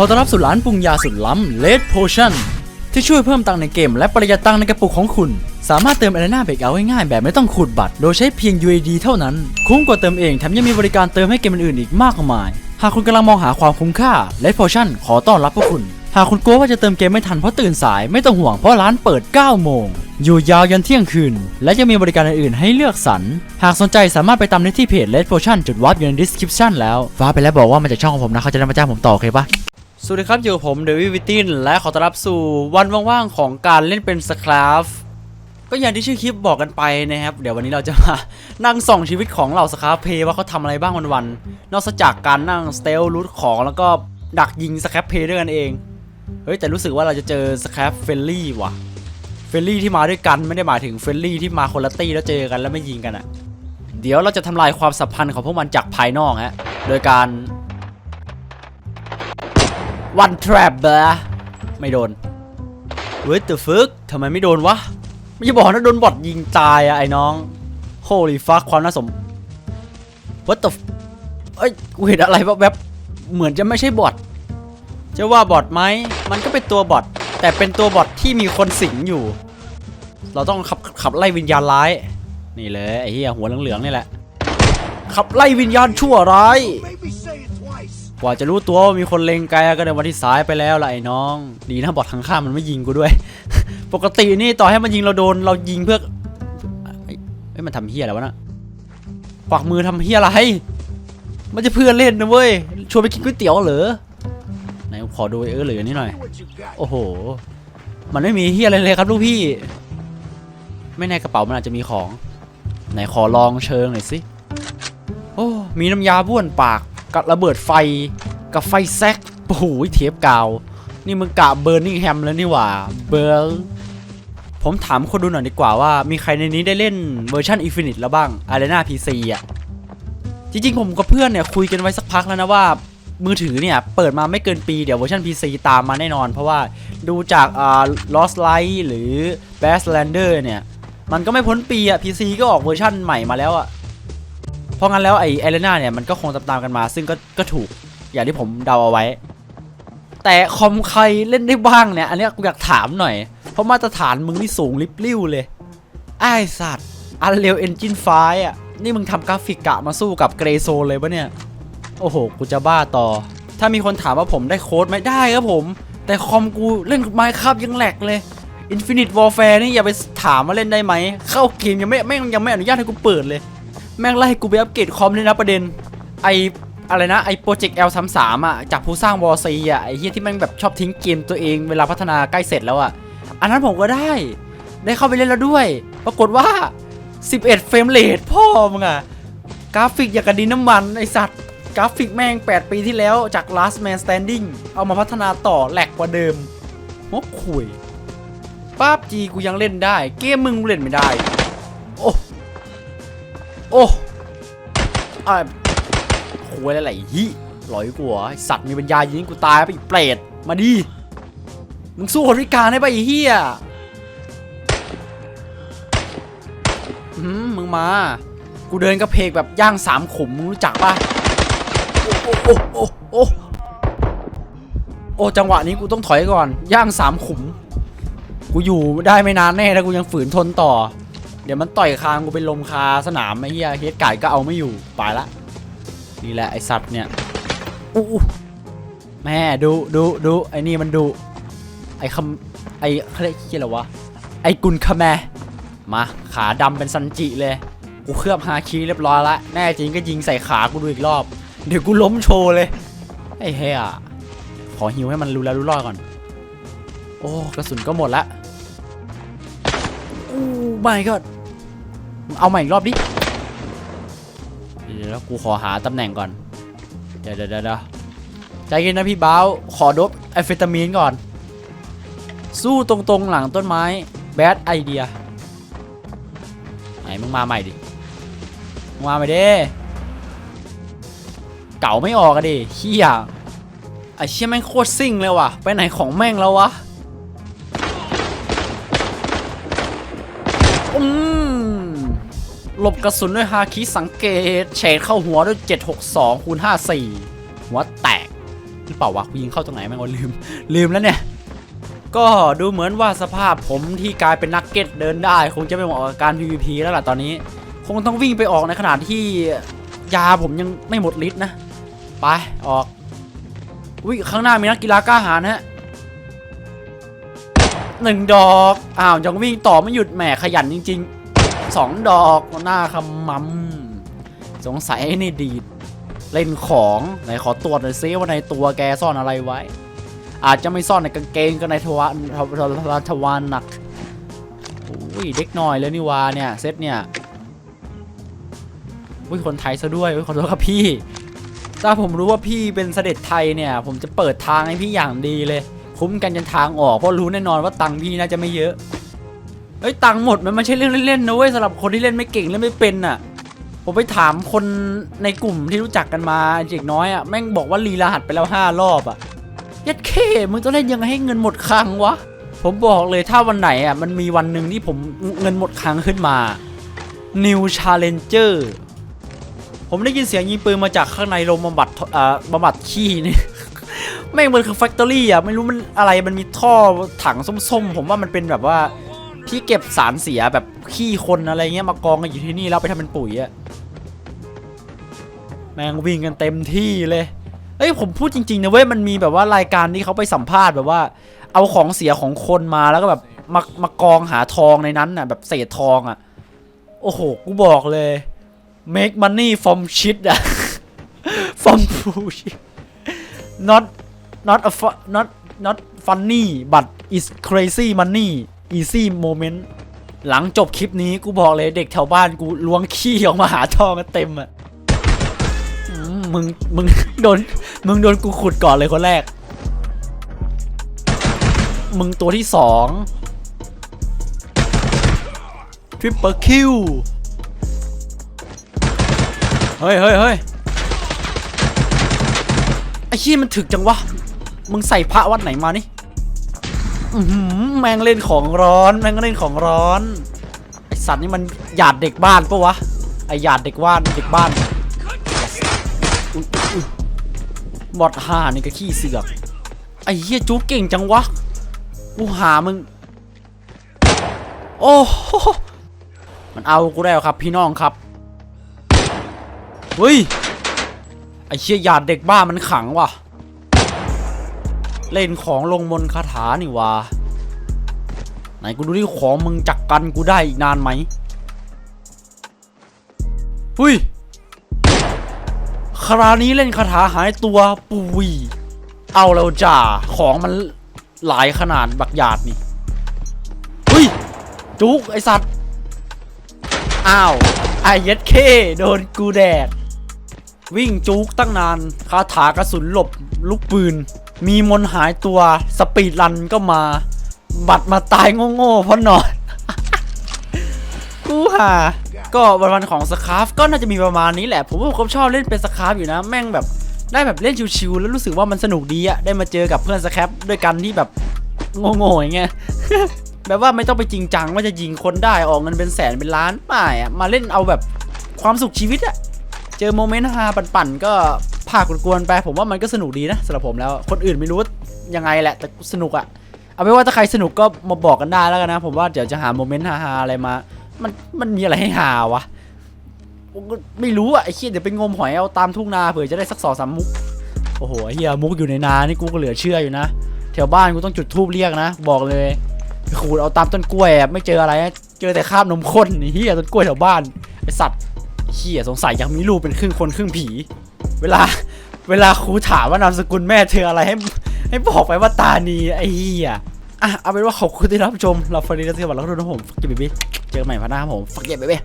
อต้อนรับสู่ร้านปรุงยาสุดล้ำ Red Potion ที่ช่วยเพิ่มตังในเกมและประหยัดตังในกระปุกของคุณ สามารถเติม Arena b r e a k o u t ง่ายๆแบบไม่ต้องขูดบัตร โดยใช้เพียง UAD เท่านั้น คุ้มกว่าเติมเองแถมยังมีบริการเติมให้เกมอื่นๆอีกมากมาย หากคุณกำลังมองหาความคุ้มค่า Red Potion ขอต้อนรับพวกคุณ หากคุณกลัวว่าจะเติมเกมไม่ทันเพราะตื่นสายไม่ต้องห่วงเพราะร้านเปิด 9 โมง อยู่ยาวยันเที่ยงคืน และยังมีบริการอื่นๆให้เลือกสรร หากสนใจสามารถไปตามได้ที่เพจ Red Potion จุดวับอยู่ใน description แล้ว ฟ้าไปแล้วบอกว่ามาจากช่องของผมนะเขาจะได้มาจ้างผมต่อโอเคปะ สวัสดีครับ อยู่กับผมเดวิดวิติน และขอต้อนรับสู่วันว่างๆ ของการเล่นเป็นสคราฟก็อย่างที่ชื่อคลิปบอกกันไปนะครับ เดี๋ยววันนี้เราจะมานั่งส่องชีวิตของเหล่าสคราฟเพย์ว่าเขาทำอะไรบ้างวันๆ นอกจากการนั่งสเตลรูทของแล้วก็ดักยิงสคราฟเพย์ด้วยกันเอง เฮ้ย แต่รู้สึกว่าเราจะเจอสคราฟเฟลลี่ว่ะ เฟลลี่ที่มาด้วยกันไม่ได้หมายถึงเฟลลี่ที่มาคนละตี้แล้วเจอกันแล้วไม่ยิงกันอะเดี๋ยวเราจะทำลายความสัมพันธ์ของพวกมันจากภายนอกฮะ โดยการ วันทรัพเบอไม่โดนเว้ยแต่ฟึกทำไมไม่โดนวะ ไม่จะบอกนะโดนบอทยิงตายอะไอ้น้อง holy fuck ความน่าสม what the f เอ้ยกูเห็นอะไรแวบๆเหมือนจะไม่ใช่บอทจะว่าบอทไหมมันก็เป็นตัวบอทแต่เป็นตัวบอทที่มีคนสิงอยู่ เราต้องขับขับไล่วิญญาณร้าย นี่เลยไอ้เหี้ยหัวเหลืองๆนี่แหละ ขับไล่วิญญาณชั่วร้าย กว่าจะรู้ตัวว่ามีคนเลงไกลก็เดินมาที่ซ้ายไปแล้วล่ะไอ้น้อง ดีนะบอดทางข้างๆมันไม่ยิงกูด้วย ปกตินี่ต่อให้มันยิงเราโดนเรายิงเพื่อเอ้ยมันทำเฮียอะไรวะนะปากมือทำเฮียอะไร มันจะเพื่อนเล่นนะเว้ย ชวนไปกินก๋วยเตี๋ยวเหรอ ไหนขอดูเออเหลือนี่หน่อย โอ้โห มันไม่มีเฮียอะไรเลยครับลูกพี่ ไม่แน่กระเป๋ามันอาจจะมีของ ไหนขอลองเชิงหน่อยสิ โอ้ มีน้ำยาบ้วนปาก กับระเบิดไฟกับไฟแซกโอ้โหเทปกาว นี่มึงกะเบ r ร์นิงแฮมแล้วนี่หว่า เบิร์ผมถามคนดูหน่อยดีกว่าว่ามีใครในนี้ได้เล่นเวอร์ชัน Infinite แล้วบ้าง Arena PC อะ จริงๆ ผมกับเพื่อนเนี่ยคุยกันไว้สักพักแล้วนะว่า มือถือเนี่ย เปิดมาไม่เกินปีเดี๋ยวเวอร์ชัน PC ตามมาแน่นอน เพราะว่าดูจากอ่า Lost Light หรือ Baslander เนี่ย มันก็ไม่พ้นปีอะ PC ก็ออกเวอร์ชันใหม่มาแล้วอะ เพราะงั้นแล้วไอเอเลนาเนี่ยมันก็คงตามๆกันมา ซึ่งก็ก็ถูกอย่างที่ผมเดาเอาไว้ แต่คอมใครเล่นได้บ้างเนี่ย อันนี้กูอยากถามหน่อย เพราะมาตรฐานมึงนี่สูงลิบลิ่วเลยไอสัตว์อันเร็วเอนจินไฟอะนี่มึงทำกราฟิกกะมาสู้กับเกรโซเลยปะเนี่ย โอ้โห กูจะบ้าต่อ ถ้ามีคนถามว่าผมได้โค้ดไหมได้ครับผม แต่คอมกูเล่นไมค์ครับยังแหลกเลย Infinite Warfare นี่อย่าไปถามว่าเล่นได้ไหม เข้าเกมยังไม่แม่ยังไม่อนุญาตให้กูเปิดเลย แม่งไล่กูไปอัปเกรดคอมเลยนะประเด็น ไออะไรนะไอโปรเจกต์ L33 อะจากผู้สร้างวอซีอะไอเฮียที่แม่งแบบชอบทิ้งเกมตัวเองเวลาพัฒนาใกล้เสร็จแล้วอะ อันนั้นผมก็ได้ ได้เข้าไปเล่นแล้วด้วย ปรากฏว่า 11 เฟรมเรทพ่อมึงอะ กราฟิกอย่างกับดินน้ำมันไอสัตว์ กราฟิกแม่ง 8 ปีที่แล้วจาก Last Man Standing เอามาพัฒนาต่อแหลกกว่าเดิมโอ้คุยป้าบจีกูยังเล่นได้ เกมมึงเล่นไม่ได้ โอ้ โอ้อ่าโหอะไรๆฮิหลอยกูเหรอสัตว์มีปัญญายิงกูตายไปอีกเปรตมาดิมึงสู้คนพิการได้ปะไอ้เหี้ยอืมมึงมา กูเดินกระเพกแบบย่างสามขุมมึงรู้จักปะโอ้โอ้โอ้โอ้โอ้จังหวะนี้กูต้องถอยก่อน ย่างสามขุม กูอยู่ได้ไม่นานแน่แล้วกูยังฝืนทนต่อ เดี๋ยวมันต่อยคางกูเป็นลมคาสนามไอ้เหี้ยเฮดไก่ก็เอาไม่อยู่ไปละนี่แหละไอสัตว์เนี่ยอูวูแม่ดูดูดูไอ้นี่มันดูไอ้คำไอ้เขาเรียกเหี้ยอะไรวะไอ้กุนคาแมมาขาดำเป็นซันจิเลยกูเคลือบฮาคีเรียบร้อยละแน่จริงก็ยิงใส่ขากูดูอีกรอบ เดี๋ยวกูล้มโชว์เลยไอ้เฮียขอฮิวให้มันรู้แล้วรู้รอดก่อน โอ้กระสุนก็หมดละ ไม่ก็เอาใหม่อีกรอบดิเดี๋ยวแล้วกูขอหาตำแหน่งก่อน เดี๋ยวเดี๋ยวเดี๋ยวใจเย็นนะพี่บ้าวขอดบแอมเฟตามีนก่อน สู้ตรงๆหลังต้นไม้แบดไอเดียไหนมึงมาใหม่ดิมึงมาใหม่ดิเก่าไม่ออกอะดิเฮียไอเชี่ยแม่งโคตรซิ่งเลยว่ะ ไปไหนของแม่งแล้ววะ หลบกระสุนด้วยฮาคิสังเกตเฉดเข้าหัวด้วย 762คูณ54 หัวแตกหรือเปล่าวะกูยิงเข้าตรงไหนแม่งวะลืม ลืมแล้วเนี่ย ก็ดูเหมือนว่าสภาพผมที่กลายเป็นนักเก็ตเดินได้ คงจะไม่เหมาะกับการ PVP แล้วล่ะตอนนี้ คงต้องวิ่งไปออกในขณะที่ยาผมยังไม่หมดฤทธิ์นะ ไป ออกวิข้างหน้ามีนักกีฬากล้าหาญฮะหนึ่งดอก อ้าวยังวิ่งต่อไม่หยุดแหมขยันจริง ๆ สองดอกหน้าขมำสงสัยไอ้นี่ดีดเล่นของไหนขอตรวจหน่อยซิว่าในตัวแกซ่อนอะไรไว้ อาจจะไม่ซ่อนในกางเกงก็ในทวารทวารทวารทวารหนักอุ้ยเด็กหน่อยเลยนี่วาเนี่ยเซตเนี่ยอุ้ยคนไทยซะด้วยอุ้ยขอโทษครับพี่ ถ้าผมรู้ว่าพี่เป็นเสด็จไทยเนี่ย ผมจะเปิดทางให้พี่อย่างดีเลย คุ้มกันจนทางออกเพราะรู้แน่นอนว่าตังค์พี่น่าจะไม่เยอะ เฮ้ยตังค์หมดมันไม่ใช่เรื่องเล่นๆนะเว้ยสำหรับคนที่เล่นไม่เก่งเล่นไม่เป็นน่ะ ผมไปถามคนในกลุ่มที่รู้จักกันมาเด็กน้อยอะแม่งบอกว่ารีรหัสไปแล้วห้ารอบอะยัดเคมึงต้องเล่นยังไงให้เงินหมดคังวะผมบอกเลยถ้าวันไหนอะมันมีวันหนึ่งที่ผมเงินหมดคังขึ้นมา New Challenger ผมได้ยินเสียงยิงปืนมาจากข้างในโรงบำบัดเอ่อบำบัดขี้นี่แม่งมันคือแฟคทอรี่อะไม่รู้มันอะไรมันมีท่อถังส้มๆ ผมว่ามันเป็นแบบว่า ที่เก็บสารเสียแบบขี้คนอะไรเงี้ยมากองกันอยู่ที่นี่แล้วไปทำเป็นปุ๋ยอะแมงวิ่งกันเต็มที่เลยเอ้ยผมพูดจริงๆนะเว้ยมันมีแบบว่ารายการที่เขาไปสัมภาษณ์แบบว่า เอาของเสียของคนมาแล้วก็แบบมามากองหาทองในนั้นน่ะแบบเศษทองอะ โอ้โห กูบอกเลย make money from shit อะ from bullshit not not a fu- not not funny but is crazy money easy moment หลังจบคลิปนี้กูบอกเลยเด็กแถวบ้านกูล้วงขี้ออกมาหาทองกันเต็มอะมึงมึงโดนมึงโดนกูขุดก่อนเลยคนแรก มึงตัวที่สองทริปเปอร์คิวเฮ้ยเฮ้ยเฮ้ยไอ้ขี้มันถึกจังวะ มึงใส่พระวัดไหนมานี่ แม่งเล่นของร้อน แม่งเล่นของร้อนไอสัตว์นี่มันหยาดเด็กบ้านปะวะไอหยาดเด็กบ้านเด็กบ้านบอดห่านี่ก็ขี้เสือกไอ้เหี้ยจูเก่งจังวะกูหามึง โอ้โหมันเอากูได้แล้วครับ พี่น้องครับเฮ้ยไอ้เชี่ยหยาดเด็กบ้ามันขังว่ะ เล่นของลงมนคาถานี่วะไหนกูดูที่ของมึงจักกันกูได้อีกนานไหมเฮ้ยคราวนี้เล่นคาถาหายตัวปุยเอาแล้วจ้าของมันหลายขนาดบักหยาดนี่อุ้ยจุกไอสัตว์ อ้าวไอเย็ดเคโดนกูแดด วิ่งจุกตั้งนาน คาถากระสุนหลบลูกปืน มีมนหายตัวสปีดรันก็มา บัตรมาตายโง่ๆเพราะนอน กูหาก็วันวันๆของสคาฟก็น่าจะมีประมาณนี้แหละ ผมว่าผมชอบเล่นเป็นสคาฟอยู่นะ แม่งแบบได้แบบเล่นชิวๆแล้วรู้สึกว่ามันสนุกดีอะได้มาเจอกับเพื่อนสคาฟด้วยกันที่แบบโง่ๆอย่างเงี้ยแบบว่าไม่ต้องไปจริงจังว่าจะยิงคนได้ออกเงินเป็นแสนเป็นล้านไม่อะมาเล่นเอาแบบความสุขชีวิตอะเจอโมเมนต์ฮาปั่นๆก็ พากกวนๆไป ผมว่ามันก็สนุกดีนะสำหรับผมแล้ว คนอื่นไม่รู้ว่ายังไงแหละ แต่สนุกอะเอาเป็นว่าถ้าใครสนุกก็มาบอกกันได้แล้วกันนะ ผมว่าเดี๋ยวจะหาโมเมนต์ฮาๆอะไรมา มันมันมีอะไรให้หาวะผมก็ไม่รู้อะไอ้เคียเดี๋ยวไปงมหอยเอาตามทุ่งนาเผื่อจะได้สักสองสามมุกโอ้โหเฮียมุกอยู่ในนานี่กูก็เหลือเชื่ออยู่นะแถวบ้านกูต้องจุดทูบเรียกนะ บอกเลยขูดเอาตามต้นกล้วยไม่เจออะไรเจอแต่คราบนมข้นเฮียต้นกล้วยแถวบ้านไอสัตว์เฮียสงสัยยากมีลูกเป็นครึ่งคนครึ่งผี เวลาเวลาครูถามว่านามสกุลแม่เธออะไรให้ให้บอกไปว่าตานีไอ้เฮียอะเอาเป็นว่าขอบคุณที่รับชมเราฟรีนัสเซียวันแล้วก็ดูนะผมฟักเก็บเบบี้เจอกันใหม่พันหน้าครับผมฟักเก็บเบบี้